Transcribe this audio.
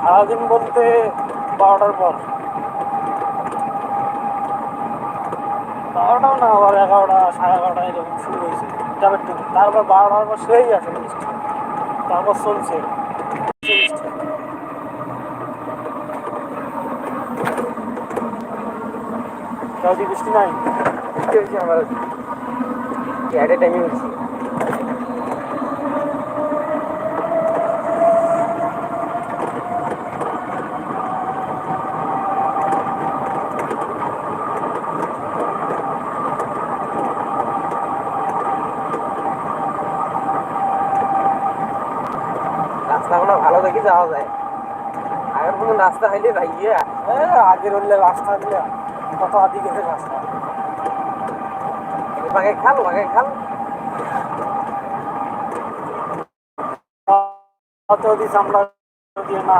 সারাদিনে বলতে বারোটার পর। বারোটাও না আবার এগারোটা, সাড়ে এগারোটা এরকম শুরু হয়েছে। যাবে তারপর বারোটার পর সেই আসে তারপর চলছে। বৃষ্টি। নাই? আমার। এ টাইমে হয়েছে রাস্তাগুলো ভালো দেখে যাওয়া যায়। আগের কোনো রাস্তা হইলে ভাইয়া আগের হইলে রাস্তা দিলে কত আদি গেছে রাস্তা। বাগে খাল বাগে খাল। কত দিস আমরা না